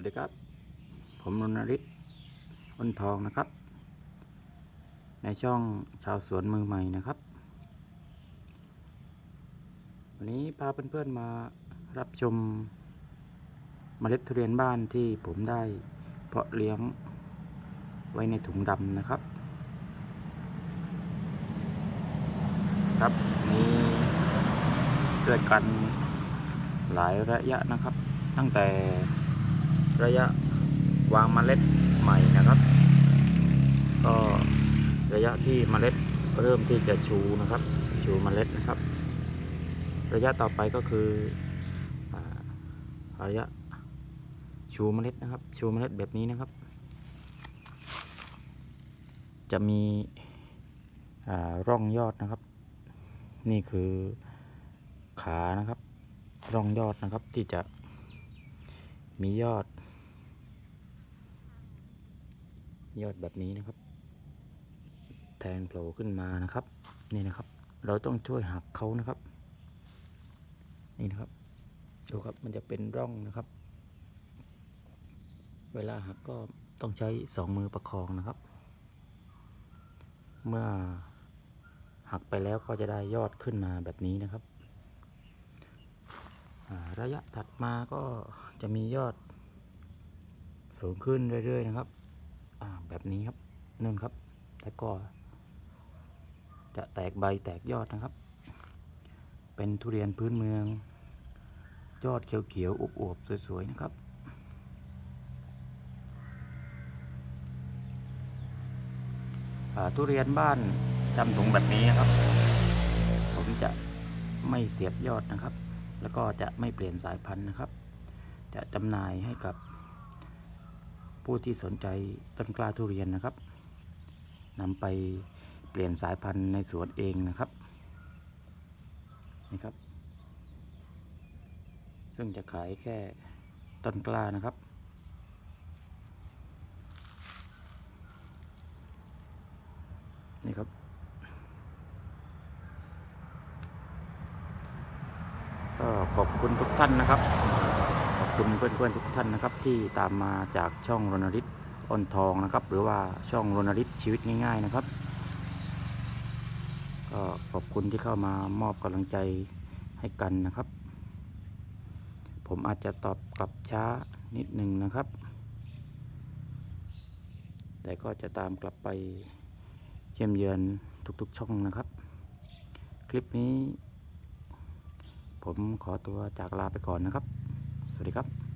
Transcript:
วัสดีครับ ผมรณฤทธิ์อ้นทองนะครับ ในช่องชาวสวนมือใหม่นะครับ วันนี้พาเพื่อนๆมารับชมเมล็ดทุเรียนบ้านที่ผมได้เพาะเลี้ยงไว้ในถุงดำนะครับ ครับมีเกิดกันหลายระยะนะครับ ตั้งแต่ ระยะวางเมล็ดใหม่นะครับ ก็ระยะที่เมล็ดเริ่มที่จะชูนะครับ ชูเมล็ดนะครับ ระยะต่อไปก็คืออระยะชูเมล็ดนะครับ ชูเมล็ดแบบนี้นะครับ จะมีร่องยอดนะครับ นี่คือขานะครับ ร่องยอดนะครับที่จะมียอด ยอดแบบนี้นะครับ แทงโผล่ขึ้นมานะครับ นี่นะครับ เราต้องช่วยหักเขานะครับ นี่นะครับดูครับมันจะเป็นร่องนะครับ เวลาหักก็ต้องใช้สองมือประคองนะครับ เมื่อหักไปแล้วก็จะได้ยอดขึ้นมาแบบนี้นะครับ ระยะถัดมาก็จะมียอดสูงขึ้นเรื่อย ๆ นะครับ แบบนี้ครับนั่นครับ แล้วก็ จะแตกใบแตกยอดนะครับ เป็นทุเรียนพื้นเมือง ยอดเขียวๆอวบๆสวยๆนะครับทุเรียนบ้านจำถุงแบบนี้นะครับ ผมจะไม่เสียบยอดนะครับ แล้วก็จะไม่เปลี่ยนสายพันธุ์นะครับ จะจำหน่ายให้กับ ผู้ที่สนใจต้นกล้าทุเรียนนะครับนำไปเปลี่ยนสายพันธุ์ในสวนเองนะครับนี่ครับ ซึ่งจะขายแค่ต้นกล้านะครับ นี่ครับก็ขอบคุณทุกท่านนะครับ คุณเพื่อนๆทุกท่านนะครับ ที่ตามมาจากช่องรณฤทธิ์อ้นทองนะครับ หรือว่าช่องรณฤทธิ์ชีวิตง่าย ๆนะครับ ก็ขอบคุณที่เข้ามามอบกำลังใจให้กันนะครับ ผมอาจจะตอบกลับช้านิดหนึ่งนะครับ แต่ก็จะตามกลับไปเยี่ยมเยือนทุกๆช่องนะครับ คลิปนี้ ผมขอตัวจากลาไปก่อนนะครับ สวัสดีครับ